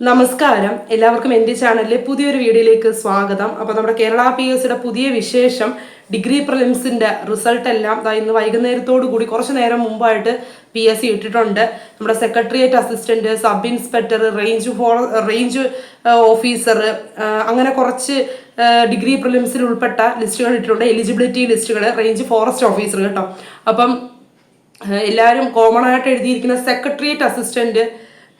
നമസ്കാരം. എല്ലാവർക്കും എന്റെ ചാനലിലെ പുതിയൊരു വീഡിയോയിലേക്ക് സ്വാഗതം. അപ്പോൾ നമ്മുടെ കേരള പി എസ് സിയുടെ പുതിയ വിശേഷം ഡിഗ്രി പ്രിലിംസിന്റെ റിസൾട്ട് എല്ലാം ഇന്ന് വൈകുന്നേരത്തോടു കൂടി കുറച്ച് നേരം മുമ്പായിട്ട് പി എസ് സി ഇട്ടിട്ടുണ്ട്. നമ്മുടെ secretariat assistant sub inspector range four range officer അങ്ങനെ കുറച്ച് ഡിഗ്രി പ്രിലിംസിൽ ഉൾപ്പെട്ട ലിസ്റ്റുകൾ ഇട്ടിട്ടുണ്ട്. എലിജിബിലിറ്റി ലിസ്റ്റുകൾ റേഞ്ച് ഫോറസ്റ്റ് ഓഫീസർ കേട്ടോ. അപ്പം എല്ലാവരും കോമൺ ആയിട്ട് എഴുതിയിരിക്കുന്ന സെക്രട്ടേറിയറ്റ് അസിസ്റ്റന്റ്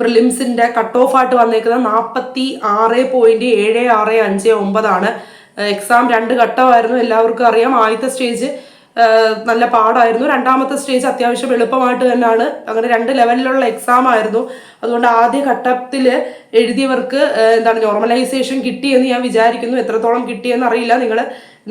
പ്രിലിംസിന്റെ കട്ട് ഓഫ് ആയിട്ട് വന്നേക്കുന്നത് നാൽപ്പത്തി ആറ് പോയിന്റ് ഏഴ് ആറ് അഞ്ച് ഒമ്പതാണ്. എക്സാം രണ്ട് ഘട്ടമായിരുന്നു. എല്ലാവർക്കും അറിയാം. ആദ്യത്തെ സ്റ്റേജ് നല്ല പാടായിരുന്നു. രണ്ടാമത്തെ സ്റ്റേജ് അത്യാവശ്യം എളുപ്പമായിട്ട് തന്നെയാണ്. അങ്ങനെ രണ്ട് ലെവലിലുള്ള എക്സാം ആയിരുന്നു. അതുകൊണ്ട് ആദ്യ ഘട്ടത്തിൽ എഴുതിയവർക്ക് എന്താണ് നോർമലൈസേഷൻ കിട്ടിയെന്ന് ഞാൻ വിചാരിക്കുന്നു. എത്രത്തോളം കിട്ടിയെന്ന് അറിയില്ല നിങ്ങൾ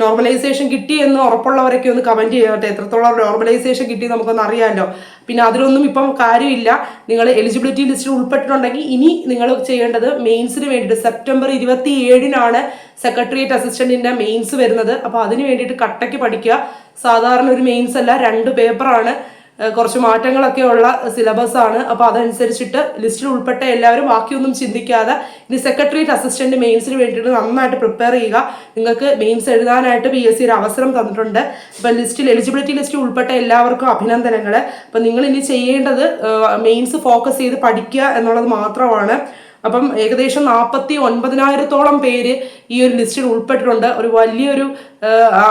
നോർമലൈസേഷൻ കിട്ടി എന്ന് ഉറപ്പുള്ളവരൊക്കെ ഒന്ന് കമന്റ് ചെയ്യട്ടെ. എത്രത്തോളം നോർമലൈസേഷൻ കിട്ടി നമുക്കൊന്ന് അറിയാമല്ലോ പിന്നെ അതിലൊന്നും ഇപ്പം കാര്യമില്ല. നിങ്ങൾ എലിജിബിലിറ്റി ലിസ്റ്റിൽ ഉൾപ്പെട്ടിട്ടുണ്ടെങ്കിൽ ഇനി നിങ്ങൾ ചെയ്യേണ്ടത് മെയിൻസിന് വേണ്ടിയിട്ട് സെപ്റ്റംബർ ഇരുപത്തി ഏഴിനാണ് സെക്രട്ടേറിയറ്റ് അസിസ്റ്റന്റിന്റെ മെയിൻസ് വരുന്നത്. അപ്പോൾ അതിന് വേണ്ടിയിട്ട് കട്ടയ്ക്ക് പഠിക്കുക. സാധാരണ ഒരു മെയിൻസ് അല്ല രണ്ട് പേപ്പറാണ് കുറച്ച് മാറ്റങ്ങളൊക്കെ ഉള്ള സിലബസ് ആണ്. അപ്പോൾ അതനുസരിച്ചിട്ട് ലിസ്റ്റിൽ ഉൾപ്പെട്ട എല്ലാവരും ബാക്കിയൊന്നും ചിന്തിക്കാതെ ഇനി സെക്രട്ടേറിയറ്റ് അസിസ്റ്റന്റ് മെയിൻസിന് വേണ്ടിയിട്ട് നന്നായിട്ട് പ്രിപ്പയർ ചെയ്യുക. നിങ്ങൾക്ക് മെയിൻസ് എഴുതാനായിട്ട് പി എസ് സി ഒരു അവസരം തന്നിട്ടുണ്ട്. അപ്പം ലിസ്റ്റിൽ എലിജിബിലിറ്റി ലിസ്റ്റിൽ ഉൾപ്പെട്ട എല്ലാവർക്കും അഭിനന്ദനങ്ങൾ അപ്പം നിങ്ങൾ ഇനി ചെയ്യേണ്ടത് മെയിൻസ് ഫോക്കസ് ചെയ്ത് പഠിക്കുക എന്നുള്ളത് മാത്രമാണ്. അപ്പം ഏകദേശം നാൽപ്പത്തി ഒൻപതിനായിരത്തോളം പേര് ഈ ഒരു ലിസ്റ്റിൽ ഉൾപ്പെട്ടിട്ടുണ്ട്. ഒരു വലിയൊരു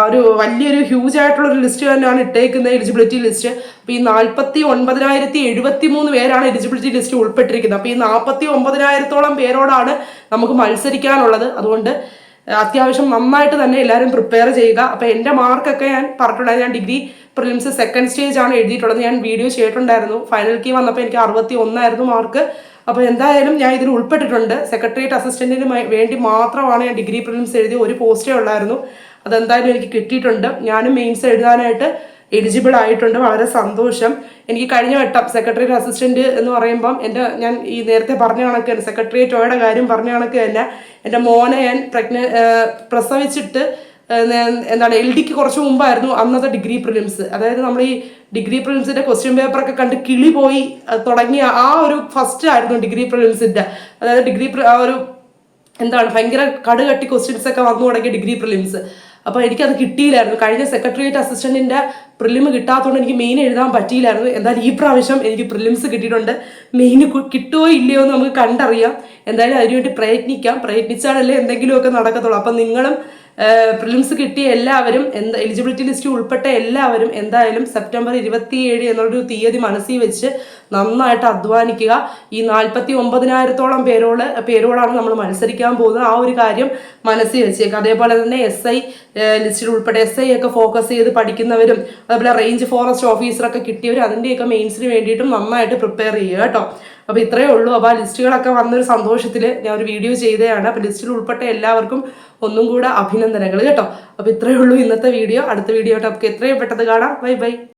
ഒരു വലിയൊരു ഹ്യൂജ് ആയിട്ടുള്ള ഒരു ലിസ്റ്റ് തന്നെയാണ് ഇട്ടേക്കുന്നത് എലിജിബിലിറ്റി ലിസ്റ്റ് അപ്പോൾ ഈ നാൽപ്പത്തി ഒൻപതിനായിരത്തി എഴുപത്തി മൂന്ന് പേരാണ് എലിജിബിലിറ്റി ലിസ്റ്റ് ഉൾപ്പെട്ടിരിക്കുന്നത്. അപ്പോൾ ഈ നാൽപ്പത്തി ഒമ്പതിനായിരത്തോളം പേരോടാണ് നമുക്ക് മത്സരിക്കാനുള്ളത്. അതുകൊണ്ട് അത്യാവശ്യം നന്നായിട്ട് തന്നെ എല്ലാവരും പ്രിപ്പയർ ചെയ്യുക. അപ്പോൾ എന്റെ മാർക്കൊക്കെ ഞാൻ പറഞ്ഞിട്ടുണ്ടായിരുന്നു ഞാൻ ഡിഗ്രി പ്രിലിംസ് സെക്കൻഡ് സ്റ്റേജ് ആണ് എഴുതിയിട്ടുള്ളത്. ഞാൻ വീഡിയോ ചെയ്തിട്ടുണ്ടായിരുന്നു. ഫൈനൽ കീ വന്നപ്പോൾ എനിക്ക് അറുപത്തി ഒന്നായിരുന്നു മാർക്ക്. അപ്പോൾ എന്തായാലും ഞാൻ ഇതിൽ ഉൾപ്പെട്ടിട്ടുണ്ട്. സെക്രട്ടേറിയറ്റ് അസിസ്റ്റന്റിന് വേണ്ടി മാത്രമാണ് ഞാൻ ഡിഗ്രി പ്രിലിംസ് എഴുതിയ ഒരു പോസ്റ്റേ ഉള്ളായിരുന്നു. അതെന്തായാലും എനിക്ക് കിട്ടിയിട്ടുണ്ട്. ഞാനും മെയിൻസ് എഴുതാനായിട്ട് എലിജിബിൾ ആയിട്ടുണ്ട്. വളരെ സന്തോഷം. എനിക്ക് കഴിഞ്ഞ വട്ടം സെക്രട്ടേറിയറ്റ് അസിസ്റ്റന്റ് എന്ന് പറയുമ്പം എന്റെ ഞാൻ ഈ നേരത്തെ പറഞ്ഞ കണക്ക് തന്നെ സെക്രട്ടേറിയറ്റ് ഓയുടെ കാര്യം പറഞ്ഞ കണക്ക് തന്നെ എന്റെ മോനെ ഞാൻ പ്രഗ്ന പ്രസവിച്ചിട്ട് എന്താണ് എൽ ഡിക്ക് കുറച്ച് മുമ്പായിരുന്നു അന്നത്തെ ഡിഗ്രി പ്രിലിംസ്. അതായത് നമ്മൾ ഈ ഡിഗ്രി പ്രിലിംസിന്റെ ക്വസ്റ്റ്യൻ പേപ്പറൊക്കെ കണ്ട് കിളി പോയി തുടങ്ങിയ ആ ഒരു ഫസ്റ്റ് ആയിരുന്നു ഡിഗ്രി പ്രിലിംസിന്റെ. അതായത് ഡിഗ്രി ആ ഒരു എന്താണ് ഭയങ്കര കടുകട്ടി ക്വസ്റ്റ്യൻസ് ഒക്കെ വന്നു തുടങ്ങിയ ഡിഗ്രി പ്രിലിംസ്. അപ്പോൾ എനിക്കത് കിട്ടിയില്ലായിരുന്നു. കഴിഞ്ഞ സെക്രട്ടേറിയറ്റ് അസിസ്റ്റന്റിന്റെ പ്രിലിം കിട്ടാത്തതുകൊണ്ട് എനിക്ക് മെയിൻ എഴുതാൻ പറ്റിയില്ലായിരുന്നു. എന്തായാലും ഈ പ്രാവശ്യം എനിക്ക് പ്രിലിംസ് കിട്ടിയിട്ടുണ്ട്. മെയിൻ കിട്ടുമോ ഇല്ലയോ എന്ന് നമുക്ക് കണ്ടറിയാം. എന്തായാലും അതിനുവേണ്ടി പ്രയത്നിക്കാം. പ്രയത്നിച്ചാലല്ലേ എന്തെങ്കിലുമൊക്കെ നടക്കത്തുള്ളൂ. അപ്പം നിങ്ങളും പ്രിലിംസ് കിട്ടിയ എല്ലാവരും എന്താ എലിജിബിലിറ്റി ലിസ്റ്റ് ഉൾപ്പെട്ട എല്ലാവരും എന്തായാലും സെപ്റ്റംബർ ഇരുപത്തിയേഴ് എന്നുള്ളൊരു തീയതി മനസ്സിൽ വെച്ച് നന്നായിട്ട് അധ്വാനിക്കുക. ഈ നാൽപ്പത്തി ഒമ്പതിനായിരത്തോളം പേരോൾ പേരോടാണ് നമ്മൾ മത്സരിക്കാൻ പോകുന്നത്. ആ ഒരു കാര്യം മനസ്സിൽ വെച്ചേക്കുക. അതേപോലെ തന്നെ എസ് ഐ ലിസ്റ്റിൽ ഉൾപ്പെടെ എസ് ഐ ഒക്കെ ഫോക്കസ് ചെയ്ത് പഠിക്കുന്നവരും അതേപോലെ റേഞ്ച് ഫോറസ്റ്റ് ഓഫീസറൊക്കെ കിട്ടിയവർ അതിന്റെയൊക്കെ മെയിൻസിന് വേണ്ടിയിട്ടും നന്നായിട്ട് പ്രിപ്പയർ ചെയ്യുക കേട്ടോ. അപ്പോൾ ഇത്രയേ ഉള്ളൂ. അപ്പോൾ ആ ലിസ്റ്റുകളൊക്കെ വന്നൊരു സന്തോഷത്തിൽ ഞാൻ ഒരു വീഡിയോ ചെയ്തതാണ്. അപ്പോൾ ലിസ്റ്റിൽ ഉൾപ്പെട്ട എല്ലാവർക്കും ഒന്നും കൂടെ അഭിനന്ദനങ്ങൾ കേട്ടോ. അപ്പോൾ ഇത്രയേ ഉള്ളൂ ഇന്നത്തെ വീഡിയോ. അടുത്ത വീഡിയോ ആയിട്ട് നമുക്ക് എത്രയും പെട്ടെന്ന് കാണാം. Bye bye.